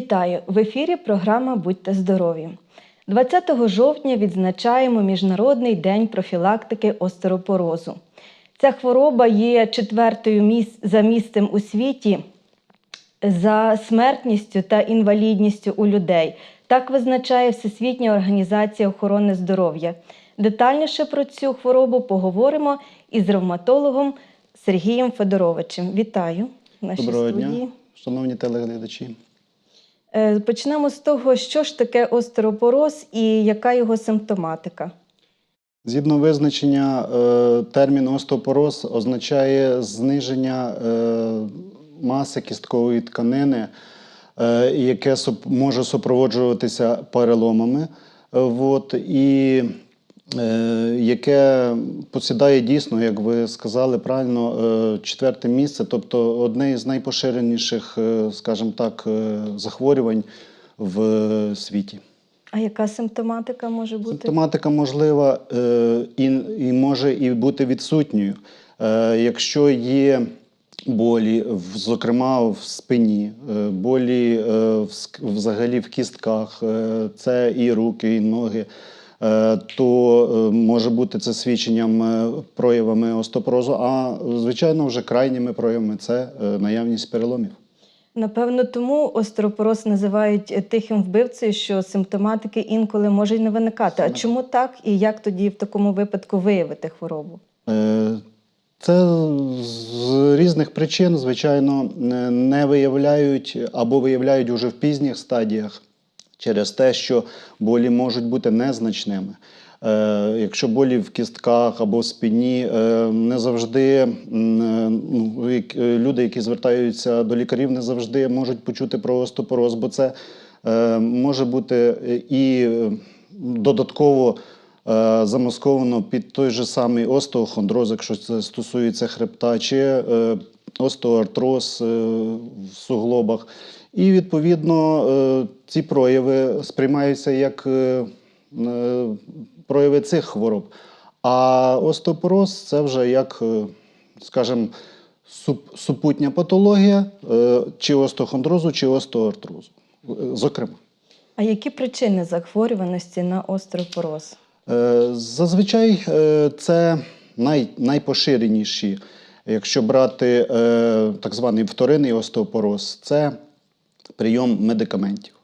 Вітаю! В ефірі програма Будьте здорові. 20 жовтня відзначаємо Міжнародний день профілактики остеропорозу. Ця хвороба є четвертою міс- за місцем у світі за смертністю та інвалідністю у людей. Так визначає Всесвітня організація охорони здоров'я. Детальніше про цю хворобу поговоримо із ревматологом Сергієм Федоровичем. Вітаю в нашій Доброго студії. дня, шановні телеглядачі. Е, Почнемо з того, що ж таке остеропороз і яка його симптоматика. Згідно визначення, е, термін остеопороз означає зниження е, маси кісткової тканини, яке може супроводжуватися переломами, от, і яке посідає дійсно, як ви сказали правильно, е, четверте місце, тобто одне із найпоширеніших, е, скажімо так, е, захворювань в е, світі. А яка симптоматика може бути? Симптоматика можлива е, і, і може і бути відсутньою. Е, якщо є болі, зокрема в спині, е, болі е, взагалі в кістках, е, це і руки, і ноги, е, то е, може бути це свідченням е, проявами остеопорозу, а звичайно вже крайніми проявами це е, наявність переломів. Напевно, тому остеропороз називають е, тихим вбивцею, що симптоматики інколи може й не виникати. А чому так і як тоді в такому випадку виявити хворобу? Е, Це з різних причин, звичайно, не виявляють або виявляють уже в пізніх стадіях через те, що болі можуть бути незначними. Е, Якщо болі в кістках або в спині, е, не завжди ну, е, люди, які звертаються до лікарів, не завжди можуть почути про остеопороз, бо це може бути і додатково е, замасковано під той же самий остеохондроз, якщо це стосується хребта, чи остеоартроз в суглобах. І відповідно е, ці прояви сприймаються як е, е, прояви цих хвороб. А остеопороз це вже як, скажімо, супутня патологія чи остеохондрозу, чи остеоартрозу, зокрема. А які причини захворюваності на остеропороз? Е, Зазвичай це най, найпоширеніші, якщо брати так званий вторинний остеопороз, це прийом медикаментів.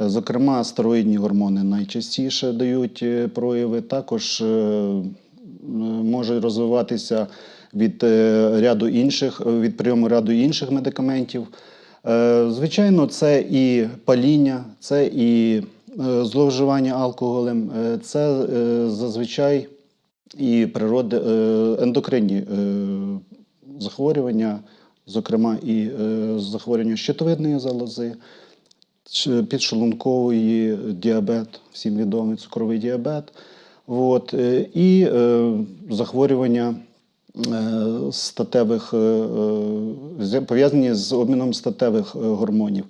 Е, Зокрема, стероїдні гормони найчастіше дають е, прояви. Також е, може розвиватися від ряду інших, від прийому ряду інших медикаментів. Звичайно, це і паління, це і зловживання алкоголем, це зазвичай і природи, ендокринні захворювання, зокрема і е, захворювання щитовидної залози, підшлункової діабет, всім відомий цукровий діабет, от, е, і е, захворювання статевих, пов'язані з обміном статевих гормонів,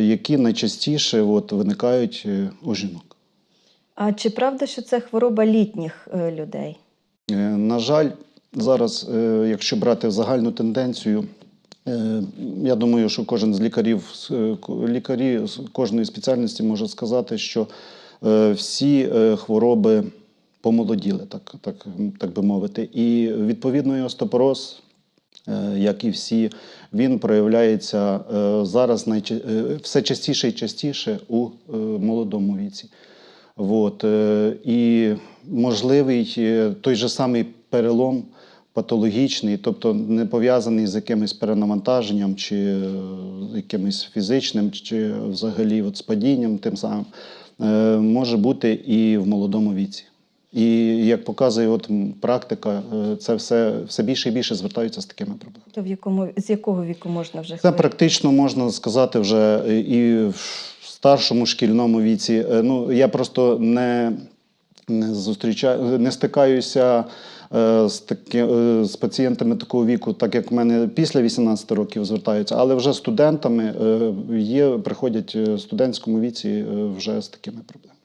які найчастіше от, виникають у жінок. А чи правда, що це хвороба літніх людей? На жаль, зараз, е, якщо брати загальну тенденцію, е, я думаю, що кожен з лікарів, е, лікарі з кожної спеціальності може сказати, що всі хвороби помолоділи, так, так, так би мовити. І відповідно і остеопороз, як і всі, він проявляється зараз найча- все частіше і частіше у молодому віці. От, і можливий той же самий перелом патологічний, тобто не пов'язаний з якимось перенавантаженням чи е, якимось фізичним, чи взагалі от з падінням тим самим, е, може бути і в молодому віці. І як показує от практика, е, це все, все більше і більше звертаються з такими проблемами. То в якому з якого віку можна вже Це практично можна сказати вже і в старшому шкільному віці. Ну, я просто не, не зустрічаю, не стикаюся з, таки, е, з пацієнтами такого віку, так як в мене після 18 років звертаються, але вже студентами е, є, приходять е, в студентському віці е, вже з такими проблемами.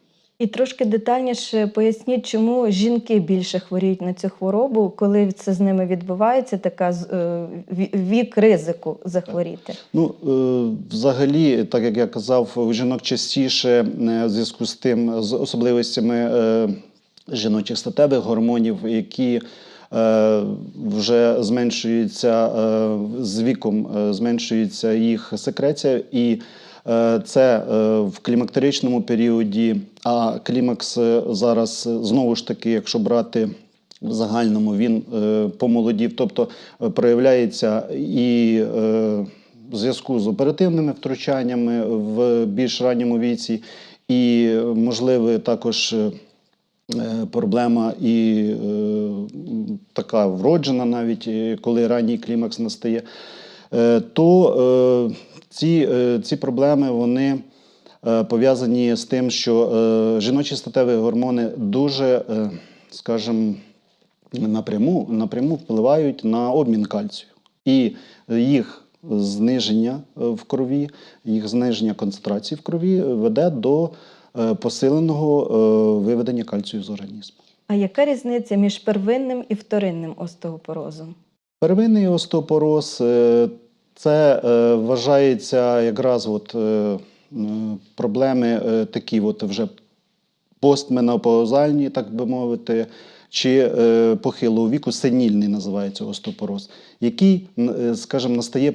І трошки детальніше поясніть, чому жінки більше хворіють на цю хворобу, коли це з ними відбувається, така е, вік ризику захворіти. Ну, е, взагалі, так як я казав, у жінок частіше е, в зв'язку з тим, з особливостями е, жіночих статевих гормонів, які е, вже зменшуються е, з віком, е, зменшується їх секреція, і це в клімактеричному періоді, а клімакс зараз знову ж таки, якщо брати в загальному, він помолодів, тобто проявляється і в зв'язку з оперативними втручаннями в більш ранньому віці, і е, можливо також. Е, Проблема і е, така вроджена, навіть коли ранній клімакс настає, е, то е, ці, е, ці проблеми вони е, пов'язані з тим, що е, жіночі статеві гормони дуже, е, скажімо, напряму, напряму впливають на обмін кальцію. І їх зниження е, в крові, їх зниження концентрації в крові веде до посиленого е, виведення кальцію з організму. А яка різниця між первинним і вторинним остеопорозом? Первинний остеопороз е, це е, вважається якраз от, е, проблеми е, такі от вже постменопаузальні, так би мовити, чи е, похилого віку, сенільний називається остеопороз, який, е, скажімо, настає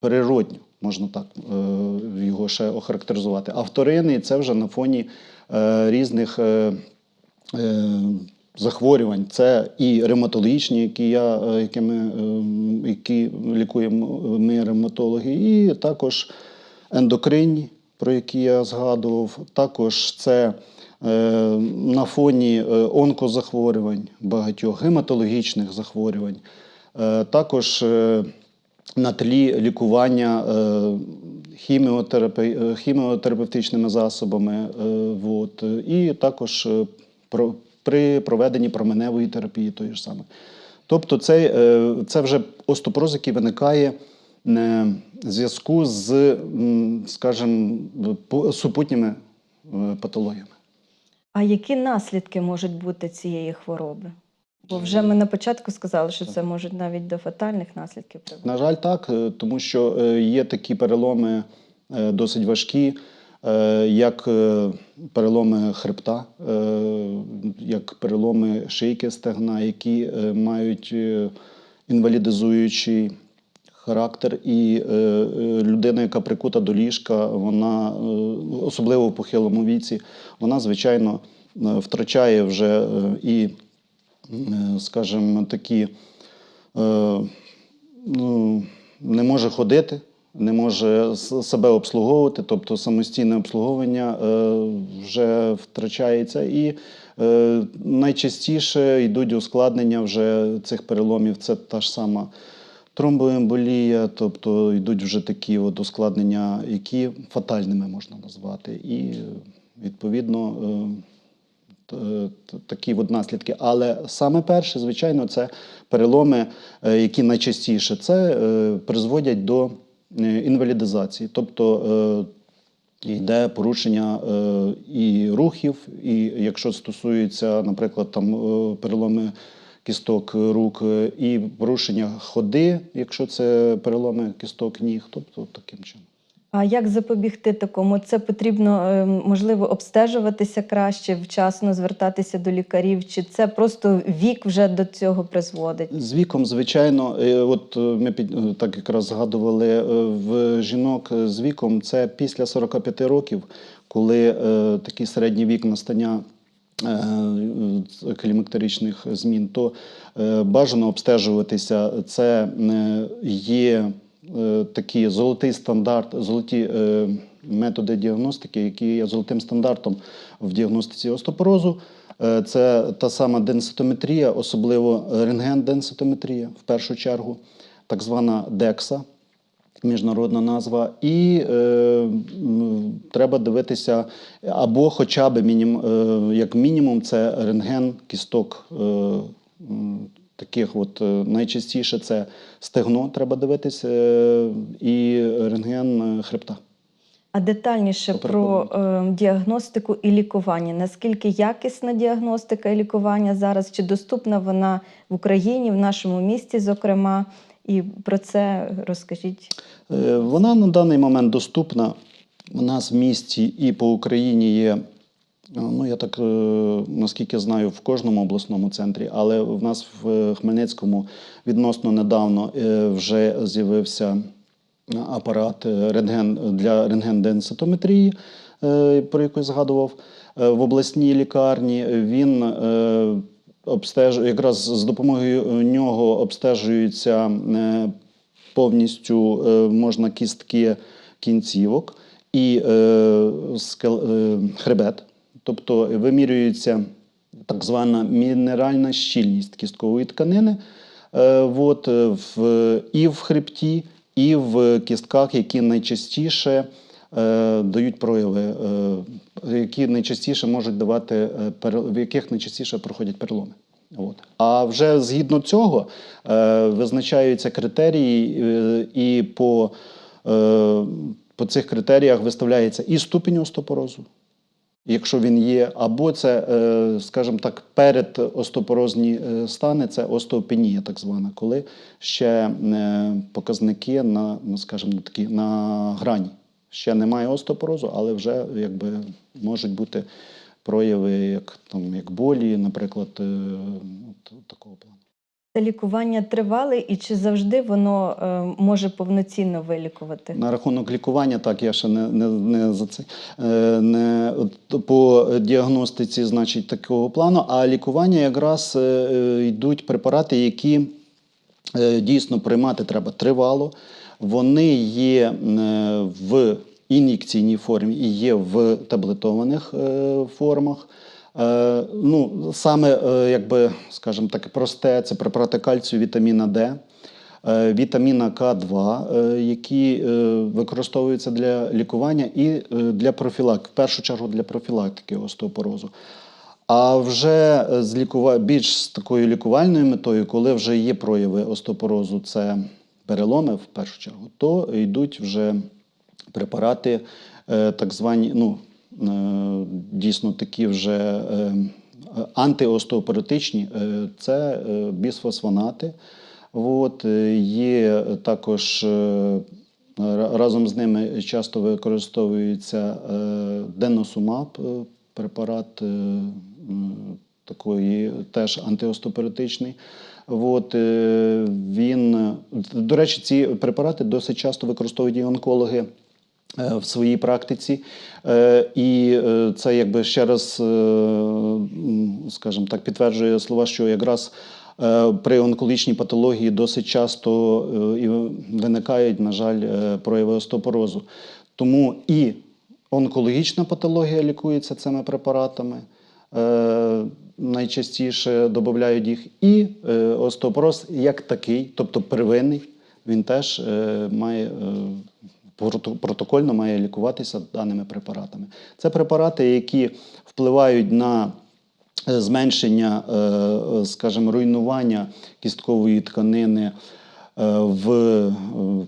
природньо, можна так е, його ще охарактеризувати. А вторинний це вже на фоні е, різних. е, захворювань. Це і ревматологічні, які, я, е, які, лікуємо ми ревматологи, і також ендокринні, про які я згадував. Також це на фоні онкозахворювань, багатьох гематологічних захворювань. Також на тлі лікування е, е, хіміотерапевтичними засобами. е, от, і також при проведенні променевої терапії тої ж саме. Тобто, це, це вже остеопороз, який виникає в зв'язку з, скажімо, супутніми патологіями. А які наслідки можуть бути цієї хвороби? Бо вже ми на початку сказали, що це можуть навіть до фатальних наслідків привести. На жаль, так, е, тому що е, є такі переломи е, досить важкі, як переломи хребта, як переломи шийки стегна, які мають інвалідизуючий характер. І людина, яка прикута до ліжка, вона, особливо в похилому віці, вона, звичайно, втрачає вже і, скажімо, такі. е, ну, не може ходити, не може себе обслуговувати, тобто самостійне обслуговування е, вже втрачається. І е, найчастіше йдуть ускладнення вже цих переломів. Це та ж сама тромбоемболія, тобто йдуть вже такі от ускладнення, які фатальними можна назвати. І е, відповідно. Такі от наслідки. Але саме перше, звичайно, це переломи, е, які найчастіше це е, призводять до е, інвалідизації. Тобто йде порушення і рухів, і якщо стосується, наприклад, там переломи кісток рук, і порушення ходи, якщо це переломи кісток ніг, тобто таким чином. А як запобігти такому? Це потрібно е, можливо обстежуватися краще, вчасно звертатися до лікарів, чи це просто вік вже до цього призводить? З віком, звичайно, е, от е, ми під так якраз згадували в жінок з віком це після 45 років, коли такий середній вік настання клімактеричних змін, то бажано обстежуватися. Це є е, такий золотий стандарт, золоті е, методи діагностики, які є золотим стандартом в діагностиці остеопорозу. Е, Це та сама денситометрія, особливо рентген-денситометрія в першу чергу, так звана DEXA, міжнародна назва. І е, треба дивитися, або хоча б мінім, е, як мінімум, це рентген кісток. Е, Таких от е, найчастіше це стегно треба дивитися, е, і рентген е, хребта. А детальніше про е, діагностику і лікування. Наскільки якісна діагностика і лікування зараз? Чи доступна вона в Україні, в нашому місті, зокрема? І про це розкажіть. Е, Вона на даний момент доступна. У нас в місті і по Україні є, ну я так е, наскільки знаю, в кожному обласному центрі, але в нас в Хмельницькому відносно недавно е, вже з'явився апарат е, рентген для рентген-денситометрії, е, про я згадував. Е, В обласній лікарні він е, обстежує, якраз з допомогою нього обстежуються е, повністю е, можна кістки кінцівок і е, е, хребет. Тобто вимірюється так звана мінеральна щільність кісткової тканини е, от, е, в, і в хребті, і в кістках, які найчастіше е, дають прояви, які найчастіше можуть давати, в яких найчастіше проходять переломи. От. А вже згідно цього е, визначаються критерії, е, і по, е, по цих критеріях виставляється і ступінь остеопорозу, якщо він є, або це, е, скажімо так, перед остеопорозні е, стани, це остеопенія, так звана, коли ще е, показники на, ну, скажімо, такі, на грані. Ще немає остеопорозу, але вже якби можуть бути прояви, як там як болі, наприклад, от, такого плану. Лікування тривале і чи завжди воно е, може повноцінно вилікувати? На рахунок лікування, так, я ще не, не, не за це е, не от по діагностиці, значить, такого плану. А лікування якраз е, е, йдуть препарати, які е, дійсно приймати треба тривало. Вони є е, в ін'єкційній формі і є в таблетованих е, формах. Е, ну, саме, е, якби, скажімо так, просте, це препарати кальцію, вітаміна Д, е, вітаміна К2, е, які використовуються для лікування і для профілактики, в першу чергу для профілактики остеопорозу. А вже з лікува... більш з такою лікувальною метою, коли вже є прояви остеопорозу, це переломи в першу чергу, то йдуть вже препарати, так звані, ну, дійсно такі вже е, антиостеопоротичні, е, це е, бісфосфонати. От, е, є також е, разом з ними часто використовується е, деносумаб, е, препарат е, такої теж антиостеопоротичний. От, е, він, е, до речі, ці препарати досить часто використовують і онкологи е, в своїй практиці. Е, І е, це якби ще раз, е, скажімо так, підтверджує слова, що якраз е, при онкологічній патології досить часто е, виникають, на жаль, е, прояви остеопорозу. Тому і онкологічна патологія лікується цими препаратами. Е, найчастіше додають їх, і е, остеопороз як такий, тобто первинний, він теж е, має е, протокольно має лікуватися даними препаратами. Це препарати, які впливають на е, зменшення, е, е, скажімо, руйнування кісткової тканини в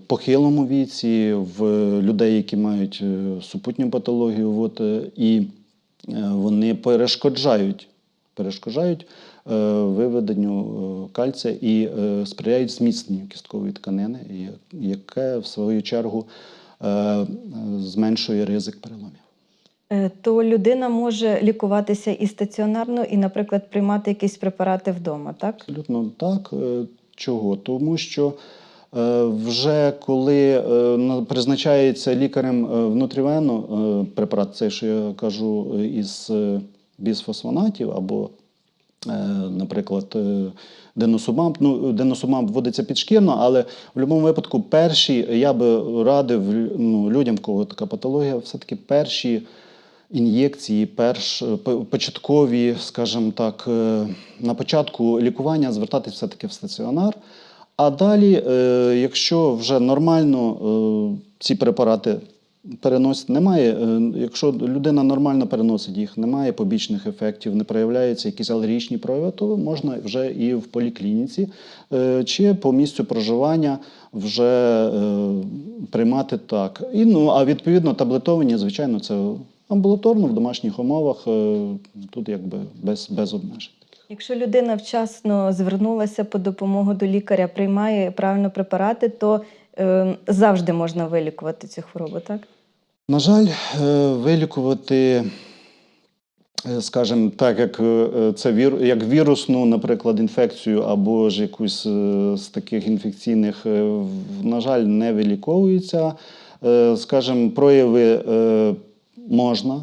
похилому віці, в людей, які мають супутню патологію, от, і вони перешкоджають, перешкоджають виведенню кальція і сприяють зміцненню кісткової тканини, яке в свою чергу зменшує ризик переломів. Е, То людина може лікуватися і стаціонарно, і, наприклад, приймати якісь препарати вдома, так? Абсолютно так. Е, Чого? Тому що е, вже коли е, призначається лікарем е, внутрівенно е, препарат, цей, що я кажу, е, із е, бісфосфонатів або, е, наприклад, е, деносумаб. Ну, деносумаб вводиться підшкірно, але в будь-якому випадку перші, я би радив ну, людям, в кого така патологія, все-таки перші ін'єкції, перш початкові, скажімо так, е, на початку лікування звертатись все-таки в стаціонар. А далі, е, якщо вже нормально е, ці препарати переносить, немає, е, якщо людина нормально переносить їх, немає побічних ефектів, не проявляються якісь алергічні прояви, то можна вже і в поліклініці е, чи по місцю проживання вже е, приймати так. І, ну, а відповідно таблетовані, звичайно, це амбулаторно в домашніх умовах, тут якби без, без обмежень. Якщо людина вчасно звернулася по допомогу до лікаря, приймає правильно препарати, то завжди можна вилікувати цю хворобу, так? На жаль, е, вилікувати, е, скажімо так, як е, це вір, як вірусну, наприклад, інфекцію або ж якусь з таких інфекційних, на жаль, не виліковується. Скажімо, прояви можна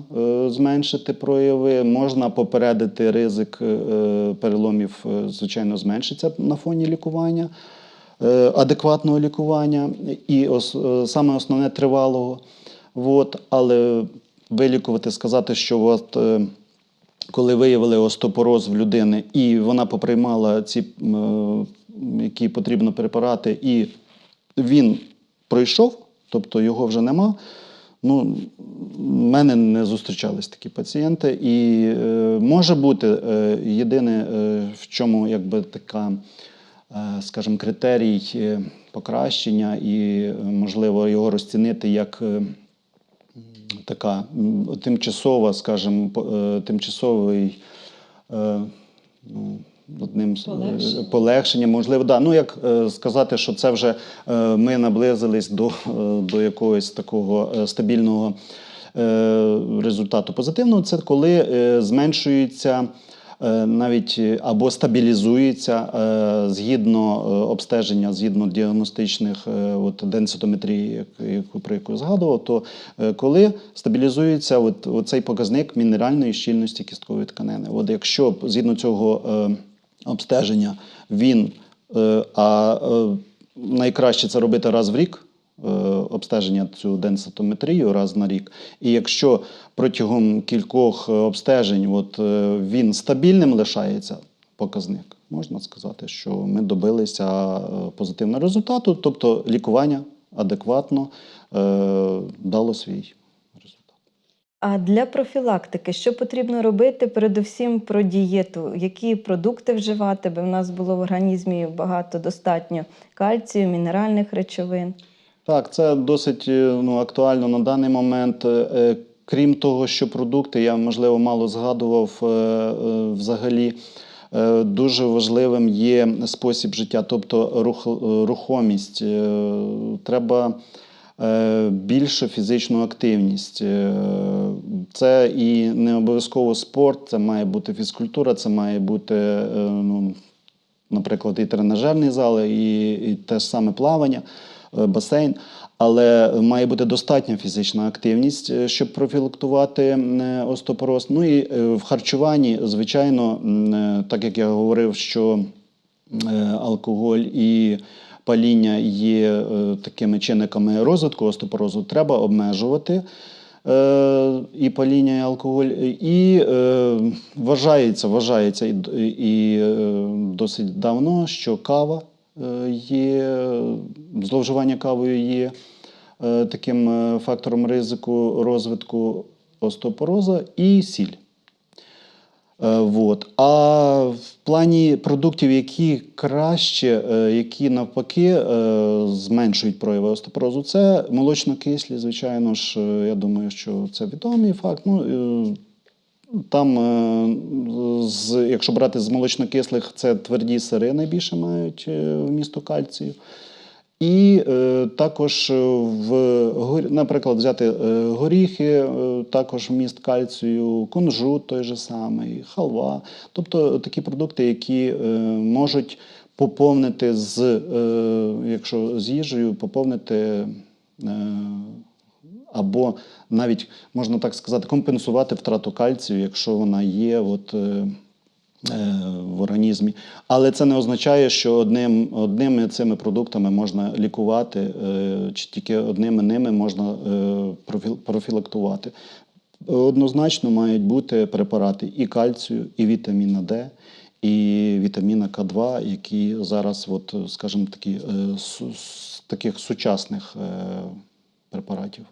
зменшити прояви, можна попередити ризик переломів, звичайно, зменшиться на фоні лікування адекватного лікування і ос, е, саме основне тривалого. От, але вилікувати, сказати, що от, е, коли виявили остеопороз в людини, і вона поприймала ці, е, які потрібно препарати, і він пройшов, тобто його вже нема. Ну, в мене не зустрічались такі пацієнти. І е, може бути е, єдине, е, в чому якби така, е, скажімо, критерій е, покращення, і е, можливо його розцінити як е, така тимчасова, скажімо, е, тимчасовий. е, Ну, Одним Полегшення. е, полегшення, можливо, да. Ну як е, сказати, що це вже е, ми наблизились до, е, до якогось такого е, стабільного е, результату позитивного. Це коли е, зменшується е, навіть е, або стабілізується е, згідно е, обстеження, згідно діагностичних е, от, денситометрії, про яку згадував, то е, коли стабілізується от, цей показник мінеральної щільності кісткової тканини. От якщо згідно цього е, обстеження він, е, а е, найкраще це робити раз в рік. Обстеження цю денситометрію раз на рік. І якщо протягом кількох е, обстежень от, е, він стабільним лишається, показник, можна сказати, що ми добилися е, позитивного результату, тобто лікування адекватно е, дало свій. А для профілактики що потрібно робити? Передусім про дієту, які продукти вживати, аби в нас було в організмі багато достатньо кальцію, мінеральних речовин. Так, це досить е, ну, актуально на даний момент. Е, е, Крім того, що продукти, я можливо мало згадував взагалі. Дуже важливим є спосіб життя, тобто рух, рухомість. Треба більше фізичну активність. Це і не обов'язково спорт, це має бути фізкультура, це має бути ну, наприклад, і тренажерний зал, і, і те ж саме плавання, басейн. Але має бути достатня фізична активність, е, щоб профілактувати е, остеопороз. Ну і е, в харчуванні, звичайно, е, так як я говорив, що е, алкоголь і паління є е, такими чинниками розвитку остеопорозу, треба обмежувати. Е, і паління, і алкоголь, і е, вважається, вважається і, і е, досить давно, що кава е, є, зловживання кавою є е, таким е, фактором ризику розвитку остеопороза і сіль. Е, Вот. А в плані продуктів, які краще, е, які навпаки е, зменшують прояви остеопорозу, це молочнокислі, звичайно ж, е, я думаю, що це відомий факт. Ну, е, там, е, з, якщо брати з молочнокислих, це тверді сири найбільше мають е, вмісту кальцію. І е, також в наприклад, взяти е, горіхи, також вміст кальцію, кунжут той же самий, халва. Тобто такі продукти, які е, можуть поповнити з, е, якщо з їжею, поповнити. Е, або навіть можна так сказати, компенсувати втрату кальцію, якщо вона є от, е, е, в організмі. Але це не означає, що одним, одними цими продуктами можна лікувати, е, чи тільки одними ними можна е, профіл- профілактувати. Однозначно мають бути препарати і кальцію, і вітаміна Д, і вітаміна К2, які зараз, от, скажімо, такі, е, з таких сучасних е, препаратів.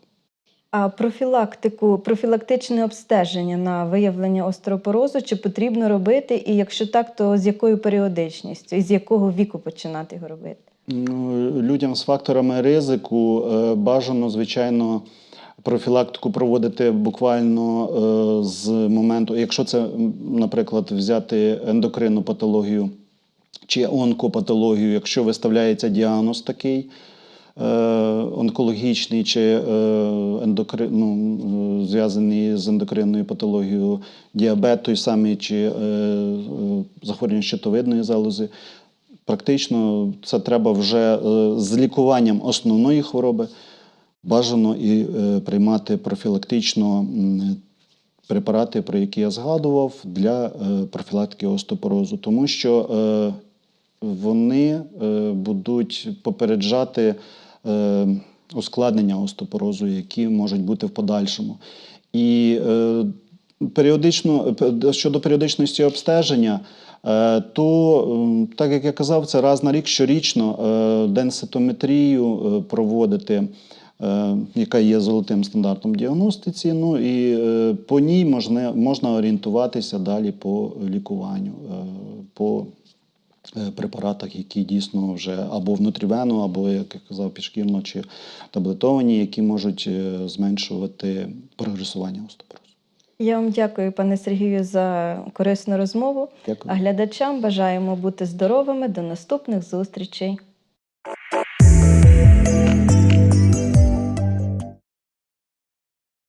А профілактику, профілактичне обстеження на виявлення остеопорозу чи потрібно робити? І якщо так, то з якою періодичністю і з якого віку починати його робити? Ну, Людям з факторами ризику е, бажано, звичайно, профілактику проводити буквально е, з моменту, якщо це, наприклад, взяти ендокринну патологію чи онкопатологію, якщо виставляється діагноз такий. Е, Онкологічний чи е, ендокри... ну, е, зв'язаний з ендокринною патологією діабет той самий чи захворювання щитовидної залози, Практично це треба вже з лікуванням основної хвороби бажано і приймати профілактично препарати, про які я згадував, для профілактики остеопорозу, тому що вони будуть попереджати ускладнення остеопорозу, які можуть бути в подальшому. І е, періодично, щодо періодичності обстеження, е, то, так як я казав, це раз на рік щорічно е, денситометрію е, проводити, е, яка є золотим стандартом діагностиці. Ну і е, по ній можна, можна орієнтуватися далі по лікуванню, е, по е, препаратах, які дійсно вже або внутрівену, або, як я казав, підшкірно чи таблетовані, які можуть е, зменшувати прогресування остеопорозу. Я вам дякую, пане Сергію, за корисну розмову. Дякую. А глядачам бажаємо бути здоровими. До наступних зустрічей.